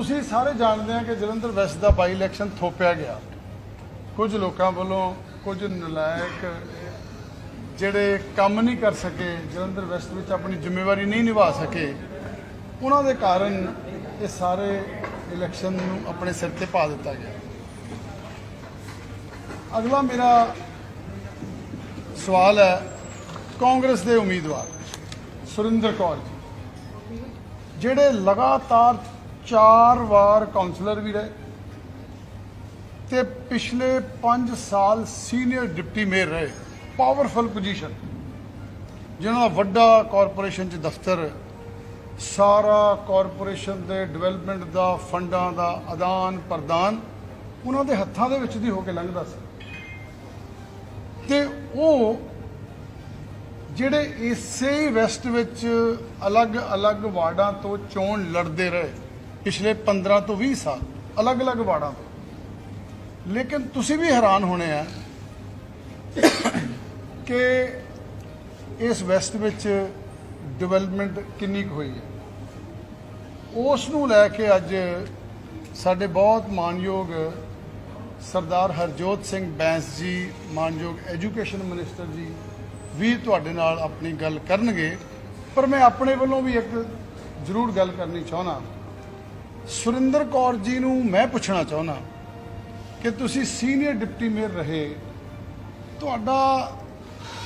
ਤੁਸੀਂ ਸਾਰੇ ਜਾਣਦੇ ਆ ਕਿ ਜਲੰਧਰ ਵੈਸਟ ਦਾ ਬਾਈ ਇਲੈਕਸ਼ਨ ਥੋਪਿਆ ਗਿਆ। ਕੁਝ ਲੋਕਾਂ ਵੱਲੋਂ ਕੁਝ ਨਲਾਇਕ ਜਿਹੜੇ ਕੰਮ ਨਹੀਂ ਕਰ ਸਕੇ, ਜਲੰਧਰ ਵੈਸਟ ਵਿੱਚ ਆਪਣੀ ਜ਼ਿੰਮੇਵਾਰੀ ਨਹੀਂ ਨਿਭਾ ਸਕੇ, ਉਹਨਾਂ ਦੇ ਕਾਰਨ ਇਹ ਸਾਰੇ ਇਲੈਕਸ਼ਨ ਨੂੰ ਆਪਣੇ ਸਿਰ ਤੇ ਪਾ ਦਿੱਤਾ ਗਿਆ। ਅਗਲਾ ਮੇਰਾ ਸਵਾਲ ਹੈ, ਕਾਂਗਰਸ ਦੇ ਉਮੀਦਵਾਰ ਸੁਰਿੰਦਰ ਕੌਰ ਜੀ, ਜਿਹੜੇ ਲਗਾਤਾਰ ਚਾਰ ਵਾਰ ਕਾਉਂਸਲਰ ਵੀ ਰਹੇ ਤੇ ਪਿਛਲੇ 5 ਸਾਲ ਸੀਨੀਅਰ ਡਿਪਟੀ ਮੇਅਰ ਰਹੇ। ਪਾਵਰਫੁਲ ਪੋਜੀਸ਼ਨ ਜਿਨ੍ਹਾਂ ਦਾ ਵੱਡਾ ਕਾਰਪੋਰੇਸ਼ਨ 'ਚ ਦਫ਼ਤਰ ਸਾਰਾ ਕਾਰਪੋਰੇਸ਼ਨ ਦੇ ਡਿਵੈਲਪਮੈਂਟ ਦਾ ਫੰਡਾਂ ਦਾ ਆਦਾਨ ਪ੍ਰਦਾਨ ਉਹਨਾਂ ਦੇ ਹੱਥਾਂ ਦੇ ਵਿੱਚ ਦੀ ਹੋ ਕੇ ਲੰਘਦਾ ਸੀ। ਤੇ ਉਹ ਜਿਹੜੇ ਇਸੇ ਹੀ ਵੈਸਟ ਵਿੱਚ ਅਲੱਗ-ਅਲੱਗ ਵਾਰਡਾਂ ਤੋਂ ਚੋਣ ਲੜਦੇ ਰਹੇ। ਪਿਛਲੇ 15 ਤੋਂ 20 ਸਾਲ, ਅਲੱਗ-ਅਲੱਗ ਵਾਰਡਾਂ ਤੋਂ। ਲੇਕਿਨ ਤੁਸੀਂ ਵੀ ਹੈਰਾਨ ਹੋਣੇ ਆ ਕਿ ਇਸ ਵੈਸਟ ਵਿੱਚ ਡਿਵੈਲਪਮੈਂਟ ਕਿੰਨੀ ਕੁ ਹੋਈ ਹੈ। ਉਸ ਨੂੰ ਲੈ ਕੇ ਅੱਜ ਸਾਡੇ ਬਹੁਤ ਮਾਨਯੋਗ ਸਰਦਾਰ ਹਰਜੋਤ ਸਿੰਘ ਬੈਂਸ ਜੀ, ਮਾਨਯੋਗ ਐਜੂਕੇਸ਼ਨ ਮਿਨਿਸਟਰ ਜੀ ਵੀ ਤੁਹਾਡੇ ਨਾਲ ਆਪਣੀ ਗੱਲ ਕਰਨਗੇ। ਪਰ ਮੈਂ ਆਪਣੇ ਵੱਲੋਂ ਵੀ ਇੱਕ ਜ਼ਰੂਰ ਗੱਲ ਕਰਨੀ ਚਾਹਣਾ ਸੁਰਿੰਦਰ ਕੌਰ ਜੀ ਨੂੰ ਮੈਂ ਪੁੱਛਣਾ ਚਾਹੁੰਦਾ ਕਿ ਤੁਸੀਂ ਸੀਨੀਅਰ ਡਿਪਟੀ ਮੇਅਰ ਰਹੇ, ਤੁਹਾਡਾ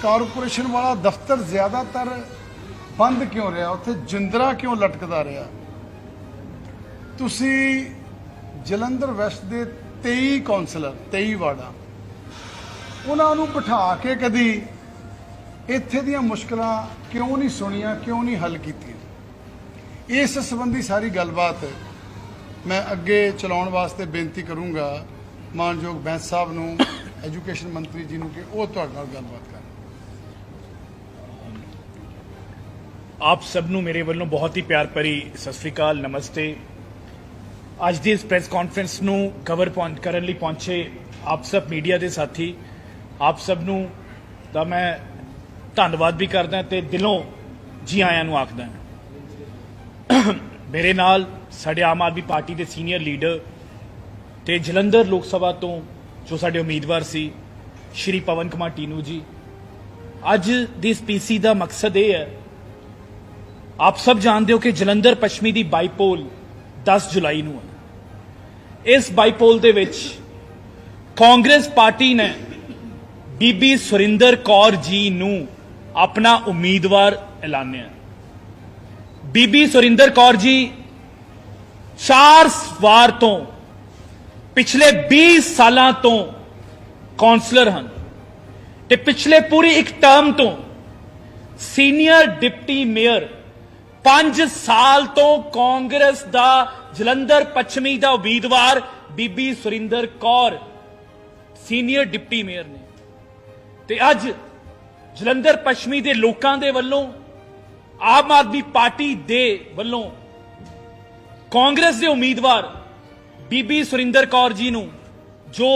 ਕਾਰਪੋਰੇਸ਼ਨ ਵਾਲਾ ਦਫ਼ਤਰ ਜ਼ਿਆਦਾਤਰ ਬੰਦ ਕਿਉਂ ਰਿਹਾ? ਉੱਥੇ ਜਿੰਦਰਾ ਕਿਉਂ ਲਟਕਦਾ ਰਿਹਾ? ਤੁਸੀਂ ਜਲੰਧਰ ਵੈਸਟ ਦੇ 23 ਕਾਉਂਸਲਰ 23 ਵਾਰਡਾਂ, ਉਹਨਾਂ ਨੂੰ ਬਿਠਾ ਕੇ ਕਦੀ ਇੱਥੇ ਦੀਆਂ ਮੁਸ਼ਕਲਾਂ ਕਿਉਂ ਨਹੀਂ ਸੁਣੀਆਂ, ਕਿਉਂ ਨਹੀਂ ਹੱਲ ਕੀਤੀਆਂ? ਇਸ ਸੰਬੰਧੀ ਸਾਰੀ ਗੱਲਬਾਤ ਮੈਂ ਅੱਗੇ ਚਲਾਉਣ ਵਾਸਤੇ ਬੇਨਤੀ ਕਰੂੰਗਾ ਮਾਨਯੋਗ ਬੈਂਸ ਸਾਹਿਬ ਨੂੰ ਐਜੂਕੇਸ਼ਨ ਮੰਤਰੀ ਜੀ ਨੂੰ ਕਿ ਉਹ ਤੁਹਾਡੇ ਨਾਲ ਗੱਲਬਾਤ ਕਰਨ। ਆਪ ਸਭ ਨੂੰ ਮੇਰੇ ਵੱਲੋਂ ਬਹੁਤ ਹੀ ਪਿਆਰ ਭਰੀ ਸਤਿ ਸ੍ਰੀ ਅਕਾਲ, ਨਮਸਤੇ। ਅੱਜ ਦੀ ਇਸ ਪ੍ਰੈਸ ਕਾਨਫਰੰਸ ਨੂੰ ਕਵਰ ਪਹੁੰਚ ਕਰਨ ਲਈ ਪਹੁੰਚੇ ਆਪ ਸਭ ਮੀਡੀਆ ਦੇ ਸਾਥੀ, ਆਪ ਸਭ ਨੂੰ ਤਾਂ ਮੈਂ ਧੰਨਵਾਦ ਵੀ ਕਰਦਾ ਤੇ ਦਿਲੋਂ ਜੀ ਆਇਆਂ ਨੂੰ ਆਖਦਾ ਮੇਰੇ ਨਾਲ ਸਾਡੇ ਆਮ ਆਦਮੀ ਪਾਰਟੀ ਦੇ ਸੀਨੀਅਰ ਲੀਡਰ ਤੇ ਜਲੰਧਰ ਲੋਕ ਸਭਾ ਤੋਂ ਜੋ ਸਾਡੇ ਉਮੀਦਵਾਰ ਸੀ, ਸ਼੍ਰੀ ਪਵਨ ਕੁਮਾਰ ਟੀਨੂ ਜੀ। ਅੱਜ ਦੀ ਇਸ ਪੀਸੀ ਦਾ ਮਕਸਦ ਇਹ ਹੈ, ਆਪ ਸਭ ਜਾਣਦੇ ਹੋ ਕਿ ਜਲੰਧਰ ਪੱਛਮੀ ਦੀ ਬਾਈਪੋਲ 10 ਜੁਲਾਈ ਨੂੰ ਹੈ। ਇਸ ਬਾਈਪੋਲ ਦੇ ਵਿੱਚ ਕਾਂਗਰਸ ਪਾਰਟੀ ਨੇ ਬੀਬੀ ਸੁਰਿੰਦਰ ਕੌਰ ਜੀ ਨੂੰ ਆਪਣਾ ਉਮੀਦਵਾਰ ਐਲਾਨਿਆ। ਬੀਬੀ ਸੁਰਿੰਦਰ ਕੌਰ ਜੀ, ਚਾਰ ਵਾਰ ਤੋਂ, ਪਿਛਲੇ 20 ਸਾਲਾਂ ਤੋਂ ਕਾਉਂਸਲਰ ਹਨ ਤੇ ਪਿਛਲੇ ਪੂਰੀ ਇੱਕ ਟਰਮ ਤੋਂ ਸੀਨੀਅਰ ਡਿਪਟੀ ਮੇਅਰ 5 ਸਾਲ ਤੋਂ ਕਾਂਗਰਸ ਦਾ ਜਲੰਧਰ ਪੱਛਮੀ ਦਾ ਉਮੀਦਵਾਰ ਬੀਬੀ Surinder Kaur, senior deputy mayor ਨੇ। ਤੇ ਅੱਜ ਜਲੰਧਰ ਪੱਛਮੀ ਦੇ ਲੋਕਾਂ ਦੇ ਵੱਲੋਂ ਆਮ ਆਦਮੀ ਪਾਰਟੀ ਦੇ ਵੱਲੋਂ ਕਾਂਗਰਸ ਦੇ ਉਮੀਦਵਾਰ ਬੀਬੀ ਸੁਰਿੰਦਰ ਕੌਰ ਜੀ ਨੂੰ ਜੋ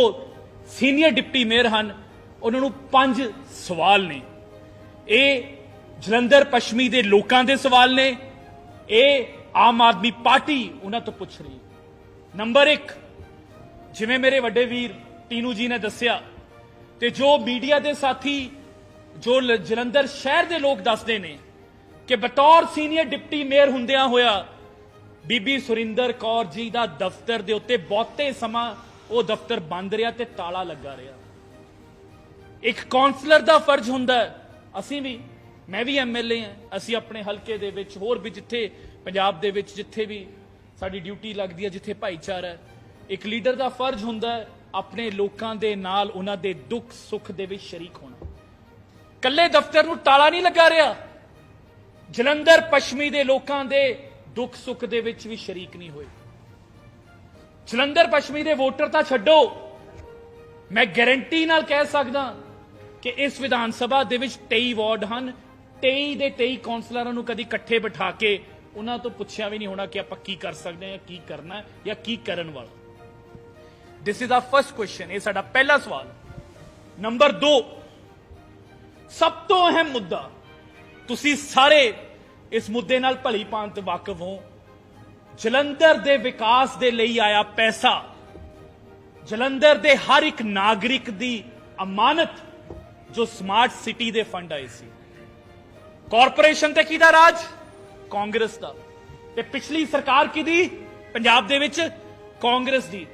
ਸੀਨੀਅਰ ਡਿਪਟੀ ਮੇਅਰ ਹਨ, ਉਹਨਾਂ ਨੂੰ ਪੰਜ ਸਵਾਲ ਨੇ। ਇਹ ਜਲੰਧਰ ਪੱਛਮੀ ਦੇ ਲੋਕਾਂ ਦੇ ਸਵਾਲ ਨੇ। ਇਹ ਆਮ ਆਦਮੀ ਪਾਰਟੀ ਉਹਨਾਂ ਤੋਂ ਪੁੱਛ ਰਹੀ ਨੰਬਰ 1 ਜਿਵੇਂ ਮੇਰੇ ਵੱਡੇ ਵੀਰ ਟੀਨੂ ਜੀ ਨੇ ਦੱਸਿਆ ਤੇ ਜੋ ਮੀਡੀਆ ਦੇ ਸਾਥੀ ਜੋ ਜਲੰਧਰ ਸ਼ਹਿਰ ਦੇ ਲੋਕ ਦੱਸਦੇ ਨੇ ਕਿ ਬਤੌਰ ਸੀਨੀਅਰ ਡਿਪਟੀ ਮੇਅਰ ਹੁੰਦਿਆਂ ਹੋਇਆ ਬੀਬੀ ਸੁਰਿੰਦਰ ਕੌਰ ਜੀ ਦਾ ਦਫ਼ਤਰ ਦੇ ਉੱਤੇ ਬਹੁਤੇ ਸਮਾਂ ਉਹ ਦਫ਼ਤਰ ਬੰਦ ਰਿਹਾ ਤੇ ਤਾਲਾ ਲੱਗਾ ਰਿਹਾ। ਇੱਕ ਕਾਉਂਸਲਰ ਦਾ ਫਰਜ਼ ਹੁੰਦਾ ਅਸੀਂ ਵੀ, ਮੈਂ ਵੀ ਐਮਐਲਏ ਹਾਂ। ਅਸੀਂ ਆਪਣੇ ਹਲਕੇ ਦੇ ਵਿੱਚ ਹੋਰ ਵੀ ਜਿੱਥੇ ਪੰਜਾਬ ਦੇ ਵਿੱਚ ਜਿੱਥੇ ਵੀ ਸਾਡੀ ਡਿਊਟੀ ਲੱਗਦੀ ਹੈ, ਜਿੱਥੇ ਭਾਈਚਾਰਾ ਹੈ, ਇੱਕ ਲੀਡਰ ਦਾ ਫਰਜ਼ ਹੁੰਦਾ ਹੈ ਆਪਣੇ ਲੋਕਾਂ ਦੇ ਨਾਲ ਉਹਨਾਂ ਦੇ ਦੁੱਖ ਸੁੱਖ ਦੇ ਵਿੱਚ ਸ਼ਰੀਕ ਹੋਣਾ। ਕੱਲੇ ਦਫ਼ਤਰ ਨੂੰ ਤਾਲਾ ਨਹੀਂ ਲੱਗਾ ਰਿਹਾ। ਜਲੰਧਰ ਪੱਛਮੀ ਦੇ ਲੋਕਾਂ ਦੇ ਦੁੱਖ ਸੁੱਖ ਦੇ ਵਿੱਚ ਵੀ ਸ਼ਰੀਕ ਨਹੀਂ ਹੋਏ। ਜਲੰਧਰ ਪੱਛਮੀ ਦੇ ਵੋਟਰ ਤਾਂ ਛੱਡੋ। ਮੈਂ ਗਾਰੰਟੀ ਨਾਲ ਕਹਿ ਸਕਦਾ ਕਿ ਇਸ ਵਿਧਾਨ ਸਭਾ ਦੇ ਵਿੱਚ 23 ਵਾਰਡ ਹਨ। 23 ਦੇ 23 ਕਾਉਂਸਲਰਾਂ ਨੂੰ ਕਦੀ ਇਕੱਠੇ ਬਿਠਾ ਕੇ ਉਹਨਾਂ ਤੋਂ ਪੁੱਛਿਆ ਵੀ ਨਹੀਂ ਹੋਣਾ ਕਿ ਆਪਾਂ ਕੀ ਕਰ ਸਕਦੇ ਹਾਂ ਕੀ ਕਰਨਾ ਜਾਂ ਕੀ ਕਰਨ ਵਾਲਾ। This is a first question ਇਹ ਸਾਡਾ ਪਹਿਲਾ ਸਵਾਲ। ਨੰਬਰ 2 ਸਭ ਤੋਂ ਅਹਿਮ ਮੁੱਦਾ ਤੁਸੀਂ ਸਾਰੇ ਇਸ ਮੁੱਦੇ ਨਾਲ ਭਲੀ ਭਾਂਤ ਵਾਕਿਫ ਹੋ। ਜਲੰਧਰ ਦੇ ਵਿਕਾਸ ਦੇ ਲਈ ਆਇਆ ਪੈਸਾ। ਜਲੰਧਰ ਦੇ ਹਰ ਇੱਕ ਨਾਗਰਿਕ ਦੀ ਅਮਾਨਤ ਜੋ ਸਮਾਰਟ ਸਿਟੀ ਦੇ ਫੰਡ ਆਏ ਸੀ। ਕਾਰਪੋਰੇਸ਼ਨ ਤੇ ਕਿਹਦਾ ਰਾਜ? ਕਾਂਗਰਸ ਦਾ। ਤੇ ਪਿਛਲੀ ਸਰਕਾਰ ਕਿਹਦੀ? ਪੰਜਾਬ ਦੇ ਵਿੱਚ ਕਾਂਗਰਸ ਦੀ।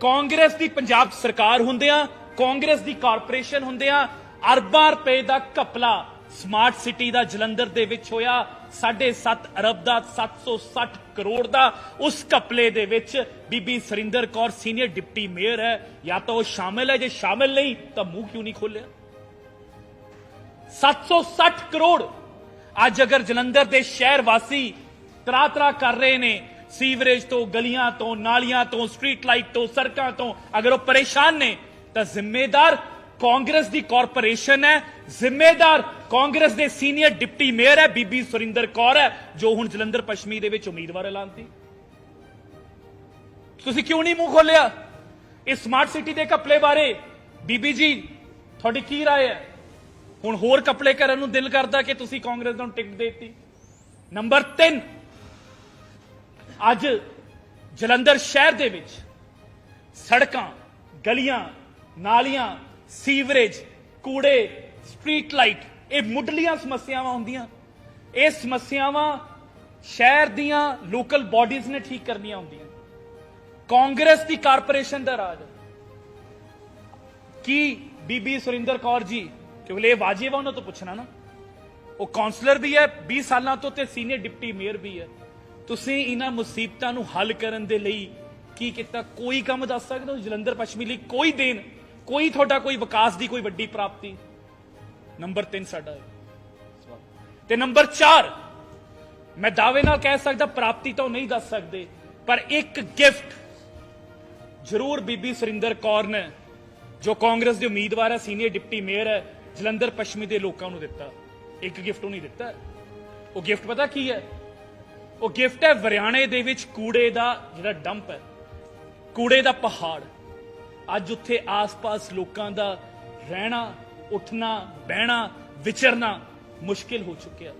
ਕਾਂਗਰਸ ਦੀ ਪੰਜਾਬ ਸਰਕਾਰ ਹੁੰਦਿਆਂ, ਕਾਂਗਰਸ ਦੀ ਕਾਰਪੋਰੇਸ਼ਨ ਹੁੰਦਿਆਂ ਅਰਬਾਂ ਰੁਪਏ ਦਾ ਘਪਲਾ ਸਮਾਰਟ ਸਿਟੀ ਦਾ ਜਲੰਧਰ ਦੇ ਵਿੱਚ ਹੋਇਆ 7.5 ਅਰਬ ਦਾ 760 ਕਰੋੜ ਦਾ। ਉਸ ਘਪਲੇ ਦੇ ਵਿੱਚ ਬੀਬੀ Surinder Kaur, senior deputy mayor ਹੈ। ਜਾਂ ਤਾਂ ਉਹ ਸ਼ਾਮਿਲ ਹੈ, ਜੇ ਸ਼ਾਮਿਲ ਨਹੀਂ, ਤਾਂ ਮੂੰਹ ਕਿਉਂ ਨਹੀਂ ਖੋਲਿਆ? 760 ਕਰੋੜ। ਅੱਜ ਅਗਰ ਜਲੰਧਰ ਦੇ ਸ਼ਹਿਰ ਵਾਸੀ ਤਰਾ ਤਰਾ ਕਰ ਰਹੇ ਨੇ, ਸੀਵਰੇਜ ਤੋਂ, ਗਲੀਆਂ ਤੋਂ, ਨਾਲੀਆਂ ਤੋਂ, ਸਟਰੀਟ ਲਾਈਟ ਤੋਂ, ਸੜਕਾਂ ਤੋਂ, ਅਗਰ ਉਹ ਪਰੇਸ਼ਾਨ ਨੇ, ਤਾਂ ਜ਼ਿੰਮੇਦਾਰ ਕਾਂਗਰਸ ਦੀ ਕਾਰਪੋਰੇਸ਼ਨ ਹੈ। ਜ਼ਿੰਮੇਦਾਰ ਕਾਂਗਰਸ ਦੇ ਸੀਨੀਅਰ ਡਿਪਟੀ ਮੇਅਰ ਹੈ ਬੀਬੀ ਸੁਰਿੰਦਰ ਕੌਰ ਹੈ ਜੋ ਹੁਣ ਜਲੰਧਰ ਪੱਛਮੀ ਦੇ ਵਿੱਚ ਉਮੀਦਵਾਰ ਐਲਾਨਤੀ ਤੁਸੀਂ ਕਿਉਂ ਨਹੀਂ ਮੂੰਹ ਖੋਲਿਆ ਇਸ ਸਮਾਰਟ ਸਿਟੀ ਦੇ ਘਪਲੇ ਬਾਰੇ ਬੀਬੀ ਜੀ ਤੁਹਾਡੀ ਕੀ رائے ਹੈ ਹੁਣ ਹੋਰ ਕਪੜੇ ਕਰਨ ਨੂੰ ਦਿਲ ਕਰਦਾ ਕਿ ਤੁਸੀਂ ਕਾਂਗਰਸ ਨੂੰ ਟਿਕਟ ਦੇਤੀ ਨੰਬਰ 3 ਅੱਜ ਜਲੰਧਰ ਸ਼ਹਿਰ ਦੇ ਵਿੱਚ ਸੜਕਾਂ ਗਲੀਆਂ ਨਾਲੀਆਂ ਸੀਵਰੇਜ ਕੂੜੇ ਸਟਰੀਟ ਲਾਈਟ ਇਹ ਮੁੱਢਲੀਆਂ ਸਮੱਸਿਆਵਾਂ ਹੁੰਦੀਆਂ। ਇਹ ਸਮੱਸਿਆਵਾਂ ਸ਼ਹਿਰ ਦੀਆਂ ਲੋਕਲ ਬਾਡੀਜ਼ ਨੇ ਠੀਕ ਕਰਨੀਆਂ ਹੁੰਦੀਆਂ। ਕਾਂਗਰਸ ਦੀ ਕਾਰਪੋਰੇਸ਼ਨ ਦਾ ਰਾਜ। ਕੀ ਬੀਬੀ ਸੁਰਿੰਦਰ ਕੌਰ ਜੀ ਕਿਉਂਕਿ ਇਹ ਵਾਜਿਬ ਹੈ ਉਹਨਾਂ ਤੋਂ ਪੁੱਛਣਾ ਨਾ। ਉਹ ਕਾਉਂਸਲਰ ਵੀ ਹੈ 20 ਸਾਲਾਂ ਤੋਂ ਤੇ ਸੀਨੀਅਰ ਡਿਪਟੀ ਮੇਅਰ ਵੀ ਹੈ। ਤੁਸੀਂ ਇਹਨਾਂ ਮੁਸੀਬਤਾਂ ਨੂੰ ਹੱਲ ਕਰਨ ਦੇ ਲਈ ਕੀ ਕੀਤਾ? ਕੋਈ ਕੰਮ ਦੱਸ ਸਕਦੇ ਹੋ? ਜਲੰਧਰ ਪੱਛਮੀ ਲਈ ਕੋਈ ਦੇਣ, ਕੋਈ ਤੁਹਾਡਾ ਕੋਈ ਵਿਕਾਸ ਦੀ ਕੋਈ ਵੱਡੀ ਪ੍ਰਾਪਤੀ। ਨੰਬਰ 3 ਸਾਡਾ ਹੈ। ਤੇ ਨੰਬਰ 4 ਮੈਂ ਦਾਅਵੇ ਨਾਲ ਕਹਿ ਸਕਦਾ, ਪ੍ਰਾਪਤੀ ਤਾਂ ਉਹ ਨਹੀਂ ਦੱਸ ਸਕਦੇ, ਪਰ ਇੱਕ ਗਿਫਟ ਜ਼ਰੂਰ ਬੀਬੀ ਸੁਰਿੰਦਰ ਕੌਰ ਨੇ, ਜੋ ਕਾਂਗਰਸ ਦੇ ਉਮੀਦਵਾਰ ਹੈ, ਸੀਨੀਅਰ ਡਿਪਟੀ ਮੇਅਰ ਹੈ, ਜਲੰਧਰ ਪੱਛਮੀ ਦੇ ਲੋਕਾਂ ਨੂੰ ਦਿੱਤਾ। ਇੱਕ ਗਿਫਟ ਉਹ ਨਹੀਂ ਦਿੱਤਾ। ਉਹ ਗਿਫਟ ਪਤਾ ਕੀ ਹੈ? ਉਹ ਗਿਫਟ ਹੈ ਹਰਿਆਣੇ ਦੇ ਵਿੱਚ ਕੂੜੇ ਦਾ ਜਿਹੜਾ ਡੰਪ ਹੈ, ਕੂੜੇ ਦਾ ਪਹਾੜ। ਅੱਜ ਉੱਥੇ ਆਸ-ਪਾਸ ਲੋਕਾਂ ਦਾ ਰਹਿਣਾ ਉੱਠਣਾ ਬਹਿਣਾ ਵਿਚਰਨਾ ਮੁਸ਼ਕਿਲ ਹੋ ਚੁੱਕਿਆ।